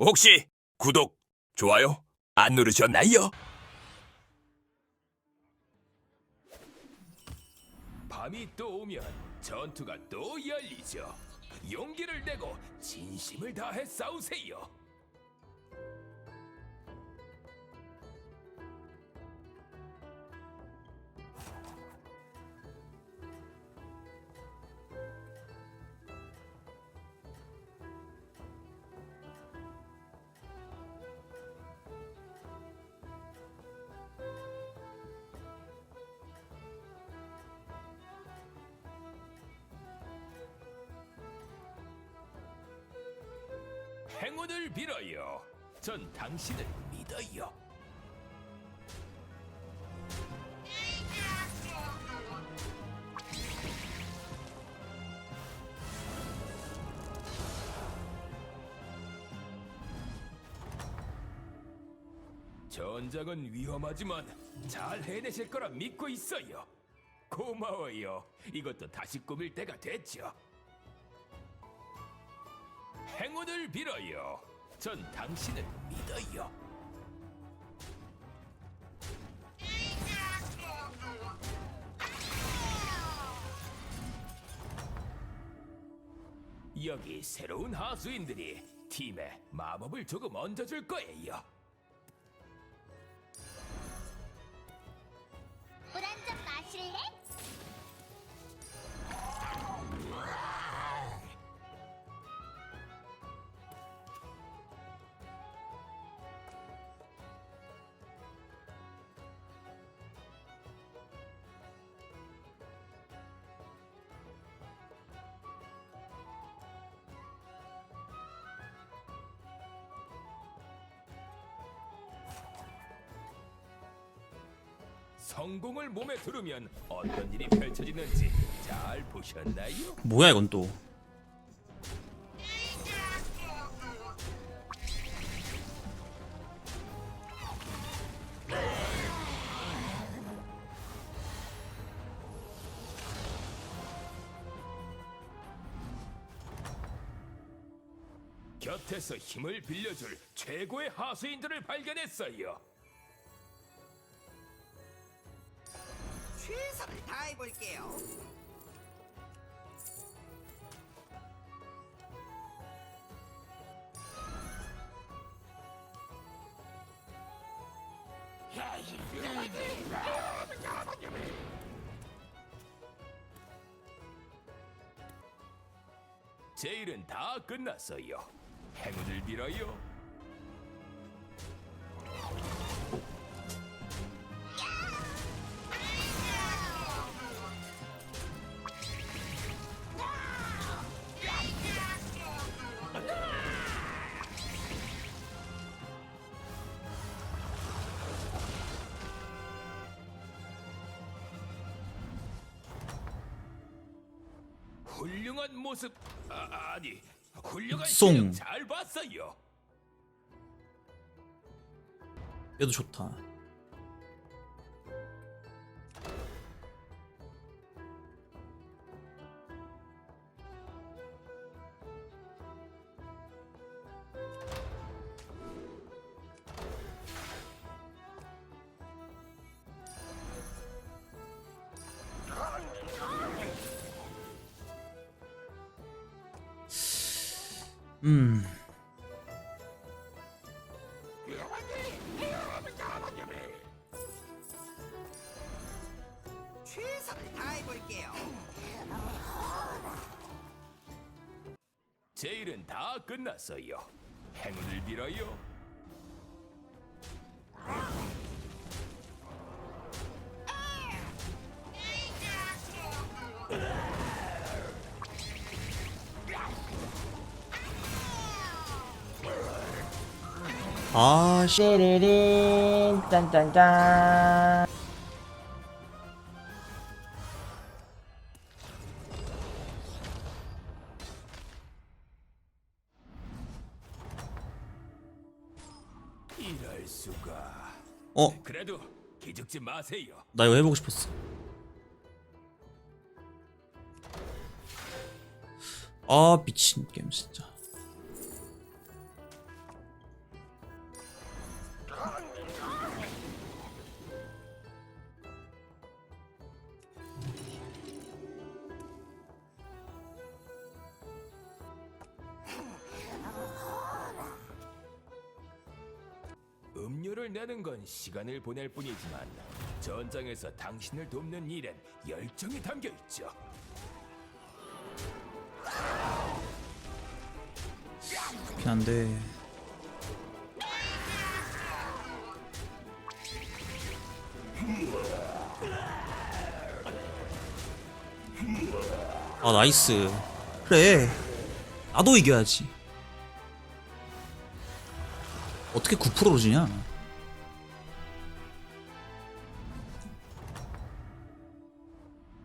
혹시 구독, 좋아요 안 누르셨나요? 밤이 또 오면 전투가 또 열리죠. 용기를 내고 진심을 다해 싸우세요. 행운을 빌어요. 전 당신을 믿어요. 전장은 위험하지만 잘 해내실 거라 믿고 있어요. 고마워요. 이것도 다시 꾸밀 때가 됐죠. 행운을 빌어요. 전 당신을 믿어요. 여기 새로운 하수인들이 팀에 마법을 조금 얹어줄 거예요. 성공을 몸에 두르면 어떤 일이 펼쳐지는지 잘 보셨나요? 뭐야 이건 또 곁에서 힘을 빌려줄 최고의 하수인들을 발견했어요. 해볼게요. 제 일은 다 끝났어요. 행운을 빌어요. 모습 아, 아니 훌륭한 송. 실력 잘 봤어요. 얘도 좋다 음 최선을 다해볼게요. 제 일은 다 끝났어요. 행운을 빌어요. 아 씨 띠리린 짠짠짠 이럴 수가. 어? 그래도 기죽지 마세요. 나 이거 해보고 싶었어 아 미친 게임 진짜 음료를 내는 건 시간을 보낼 뿐이지만 전장에서 당신을 돕는 일엔 열정이 담겨 있죠. 그렇긴 아 나이스. 그래. 나도 이겨야지 어떻게 9%로 지냐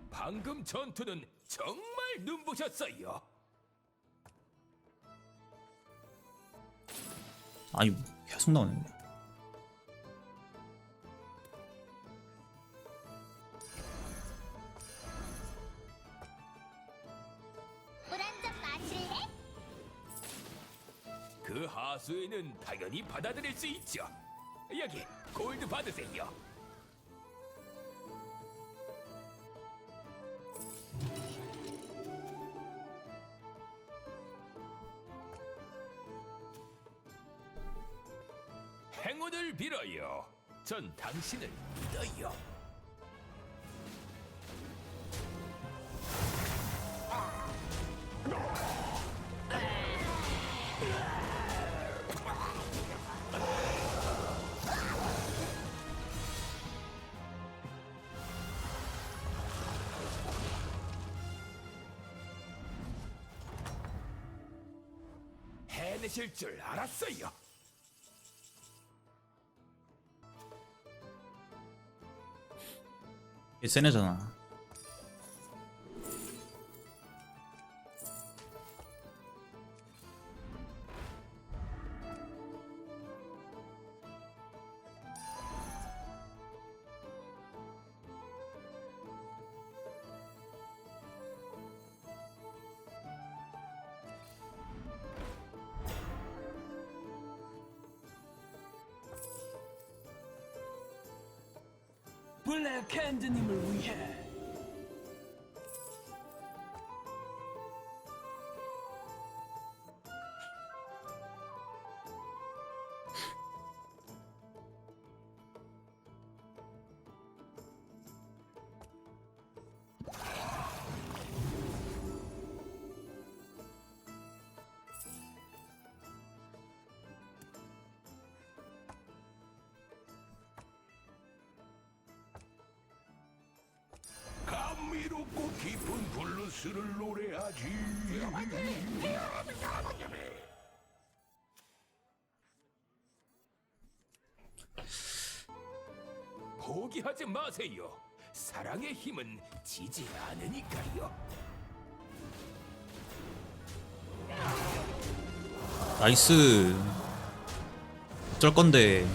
방금 전투는 정말 눈부셨어요. 아니 계속 나오네 물 그 하수인은 당연히 받아들일 수 있죠. 여기 골드 받으세요. 행운을 빌어요. 전 당신을 믿어요. 해내실 줄 알았어요. 얘 세네잖아 블랙핸드님을 위해 블루스를 노래하지. 포기하지 마세요. 사랑의 힘은 지지 않으니까요. 나이스 어쩔 건데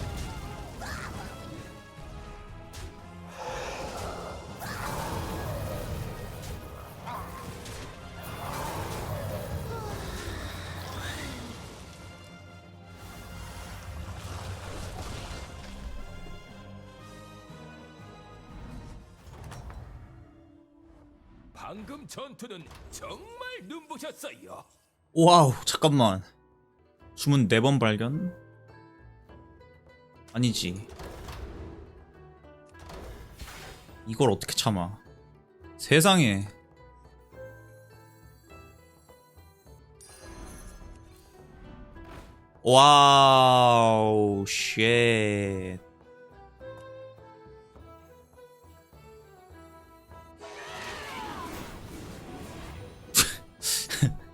방금 전투는 정말 눈부셨어요. 와우 잠깐만. 주문 4번 발견? 아니지. 이걸 어떻게 참아? 세상에. 와우 쉣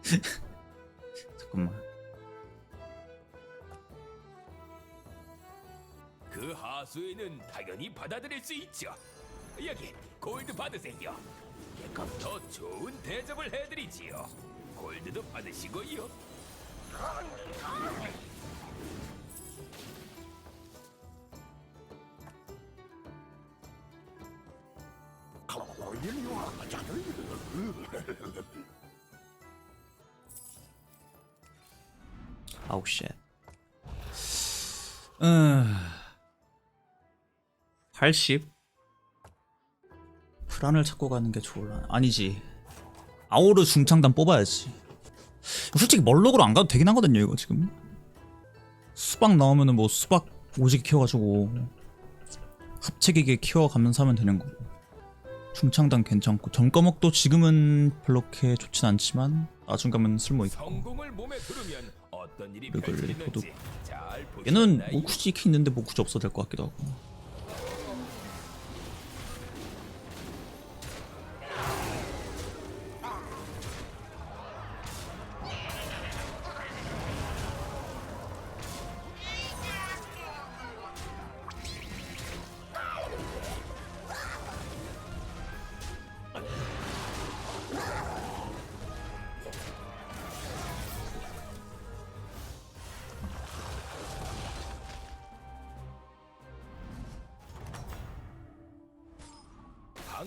잠깐만 그 하수인은 당연히 받아들일 수 있죠. 여기 골드 받으세요. 그럼 더 좋은 대접을 해드리지요. 골드도 받으시고요. 아우 쉣. 음. 80? 프란을 찾고 가는 게 좋을라. 아니지. 아오르 중창단 뽑아야지. 솔직히 멀록으로 안 가도 되긴 하거든요, 이거 지금. 수박 나오면은 뭐 수박 오지게 키워가지고 합체기계 키워가면서 하면 되는 거고 중창단 괜찮고 점꺼먹도 지금은 별로게 좋진 않지만 나중 가면 쓸모 있고 성공을 몸에 두르면 어떤 일이 이걸 펼쳐지는지. 잘 얘는 보셨나요? 뭐 굳이 이렇게 있는데 뭐 굳이 없어도 될 것 같기도 하고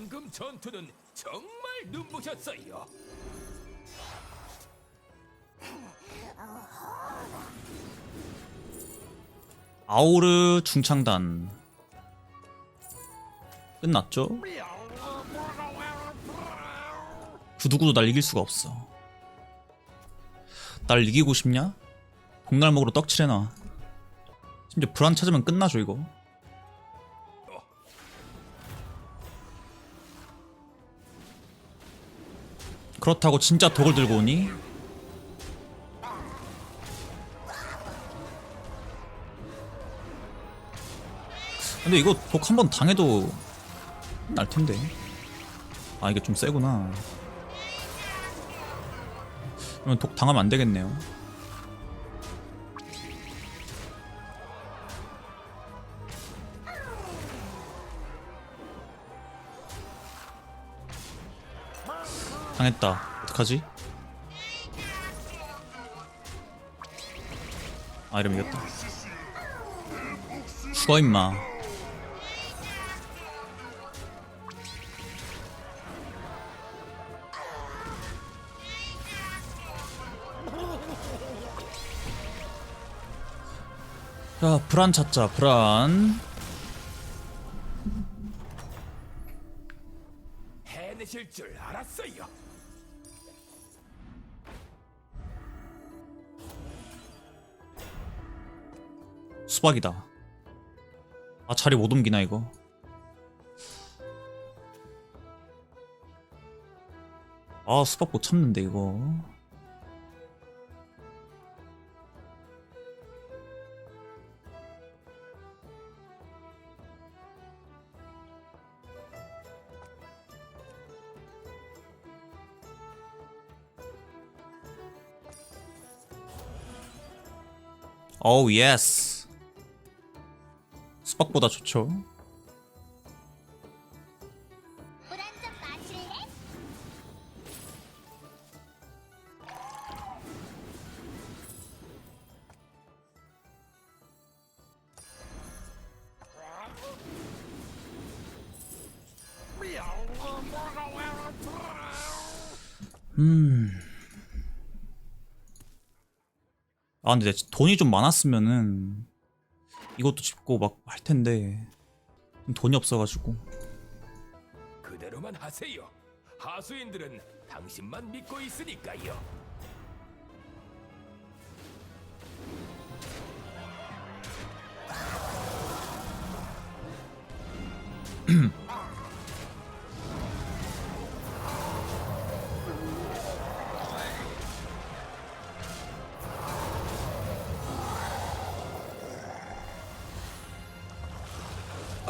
방금 전투는 정말 눈부셨어요. 아오르 중창단 끝났죠? 그 누구도 날 이길 수가 없어 날 이기고 싶냐? 먹으러 떡칠해놔 심지어 불안 찾으면 끝나죠 이거 그렇다고 진짜 덕을 들고 오니? 근데 이거 독 한 번 당해도 날 텐데. 아 이게 좀 세구나. 그러면 독 당하면 안 되겠네요. 당했다. 어떡하지? 아 이러면 이겼다. 죽어 임마. 자, 불안 찾자, 불안. 해내실 줄 알았어요. 수박이다. 아, 자리 못 옮기나, 이거? 아, 수박 못 참는데, 이거. 어우, 예스. 수박보다 좋죠. 음. 아 근데 돈이 좀 많았으면은 이것도 짚고 막 할 텐데 돈이 없어가지고 그대로만 하세요. 하수인들은 당신만 믿고 있으니까요.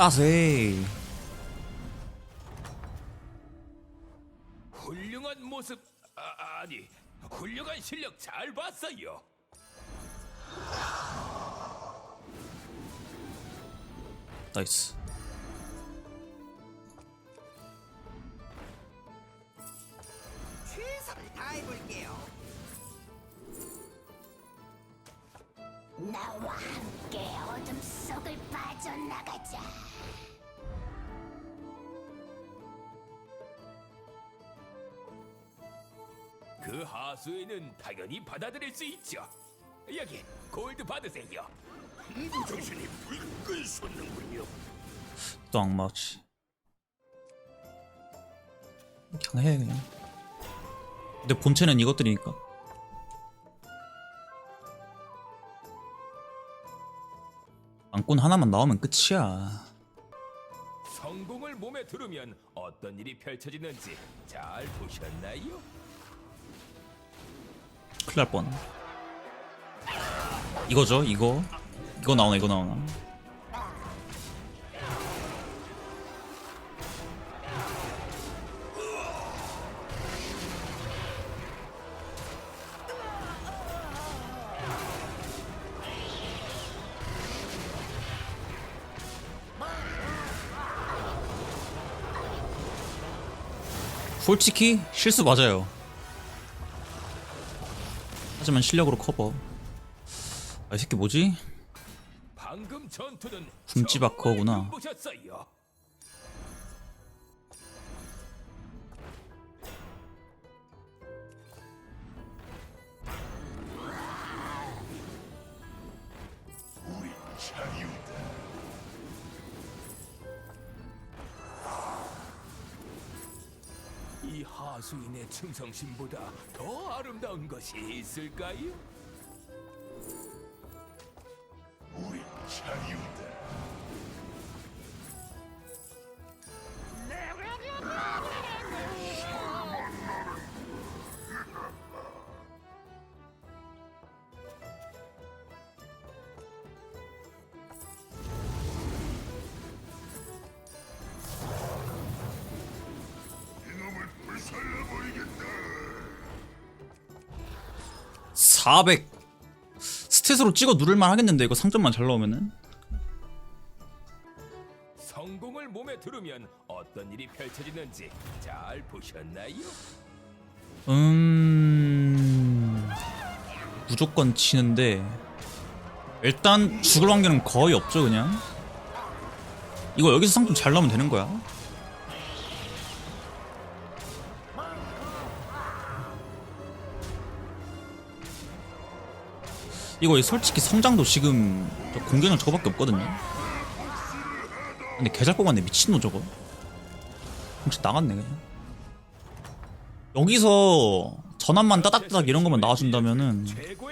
아세 훌륭한 모습. 아, 아니 훌륭한 실력 잘 봤어요. 나이스 그 하수인은 당연히 받아들일 수 있죠. 여기 골드 받으세요. 정신이 불끈 솟는군요. 또 악마치 그냥 해 그냥 근데 본체는 이것들이니까 안건 하나만 나오면 끝이야. 성공을 몸에 두르면 어떤 일이 펼쳐지는지 잘 보셨나요? 큰일 날 뻔. 이거죠, 이거. 이거 나오나, 이거 나오나. 솔직히 실수 맞아요. 하지만 실력으로 커버. 아, 이 새끼 뭐지? 방금 전투는. 정말 눈부셨어요. 이 하수인의 충성심보다 더 아름다운 것이 있을까요? 사0 스탯으로 찍어 누를만 하겠는데 이거 상점만 잘 나오면은? 성공을 몸에 두르면 어떤 일이 펼쳐지는지 잘 보셨나요? 음 무조건 치는데 일단 죽을 확률은 거의 없죠 그냥? 이거 여기서 상점 잘 나오면 되는 거야 이거 솔직히 성장도 지금 저 공격력 저거밖에 없거든요. 근데 개잘 뽑았네 미친놈 저거. 혹시 나갔네 그냥. 여기서 전환만 따닥따닥 이런 것만 나와준다면은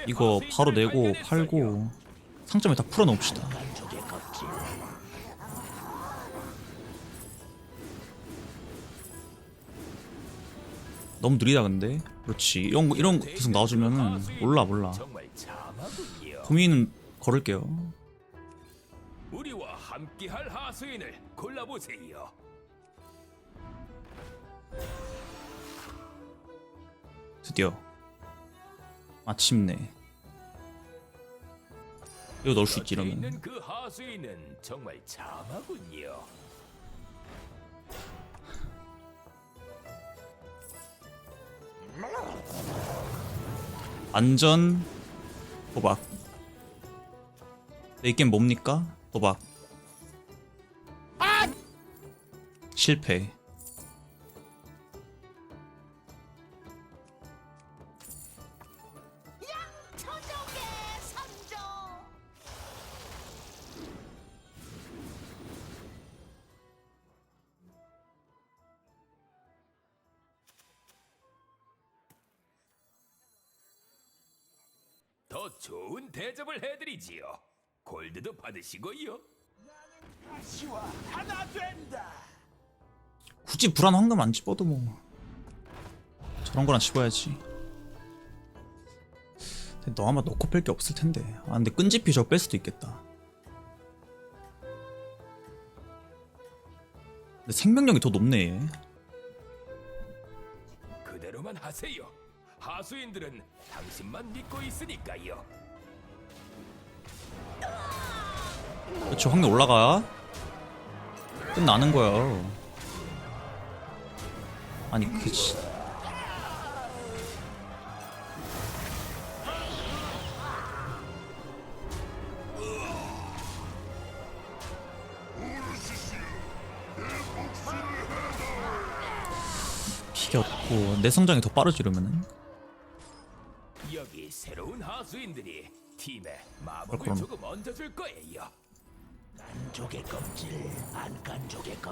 이거 바로 내고 팔고 상점에 다 풀어놓읍시다. 너무 느리다 근데. 그렇지. 이런 거 이런 거 계속 나와주면은 몰라 몰라. 고민은 걸을게요 우리와 함께할 하수인을 골라보세요. 드디어 마침내 이거 넣을 수 있지 곁에 이러면 있는 그 하수인은 정말 참하군요. 안전 네, 이 게임 뭡니까? 도박 실패 골드도 받으시고요. 굳이 불안 황금 안 집어도 뭐 저런 거랑 집어야지 너 아마 넣고 뺄 게 없을 텐데 아 근데 끈집이 저거 뺄 수도 있겠다 근데 생명력이 더 높네 얘. 그대로만 하세요. 하수인들은 당신만 믿고 있으니까요. 그렇지 확률 올라가 끝나는 거야 아니 그치 비겼고 내 성장이 더 빠르지 이러면은 여기 새로운 하수인들이 팀에 마법을. 조금 얹어줄 거예요.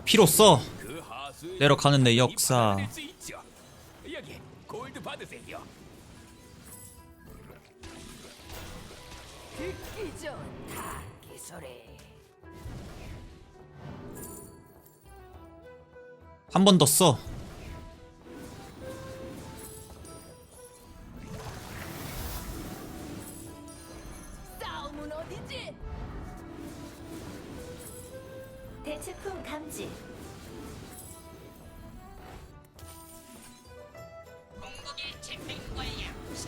피로 써그 내려가는 내 역사 수 있죠. 여기 골드 받으세요. 듣기 좋다. 소리. 한번 더 써. 대체품 감지.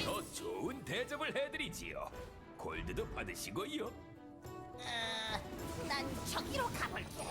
더 좋은 대접을 해드리지요. 골드도 받으시고요. 어, 난 저기로 가볼게.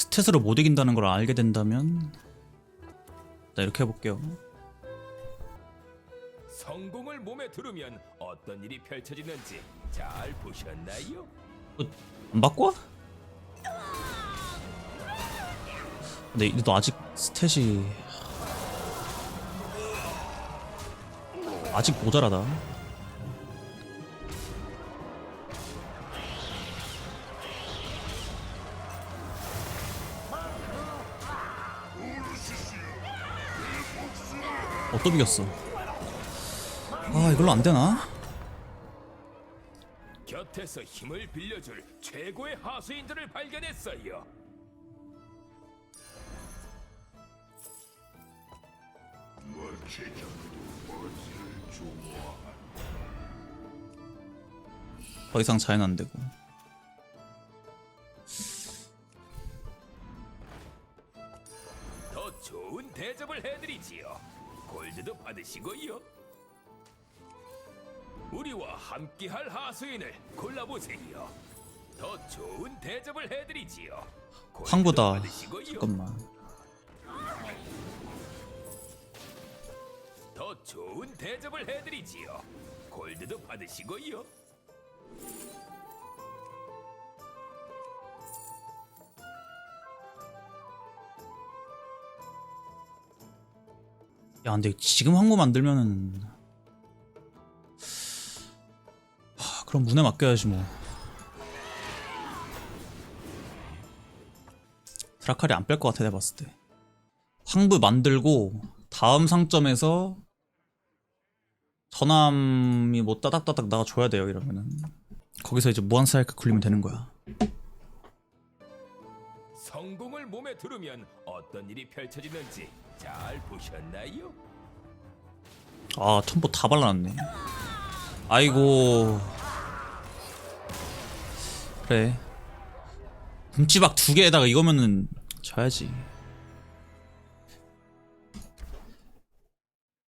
스탯으로 못 이긴다는 걸 알게 된다면 나 이렇게 해볼게요. 성공을 몸에 두르면 어떤 일이 펼쳐지는지 잘 보셨나요? 안 바꿔? 근데 너 아직 스탯이 아직 모자라다. 또 비겼어. 아, 이걸로 안 되나? 곁에서 힘을 빌려줄 최고의 하수인들을 발견했어요. 더 이상 자연 안 되고. 황보다. 받으시고요. 잠깐만. 더 좋은 대접을 해드리지요. 골드도 받으시고요. 야, 근데 지금 항구 만들면은 하, 그럼 문에 맡겨야지 뭐. 드라칼이 안 뺄 것 같아 내가 봤을 때. 황부 만들고 다음 상점에서 전함이 뭐 따닥따닥 나가줘야 돼요 이러면은 거기서 이제 무한 사이클 굴리면 되는 거야. 성공을 몸에 두르면 어떤 일이 펼쳐지는지 잘 보셨나요? 아 첨보 다 발라놨네 아이고 그래 금치박 두 개에다가 이거면은 져야지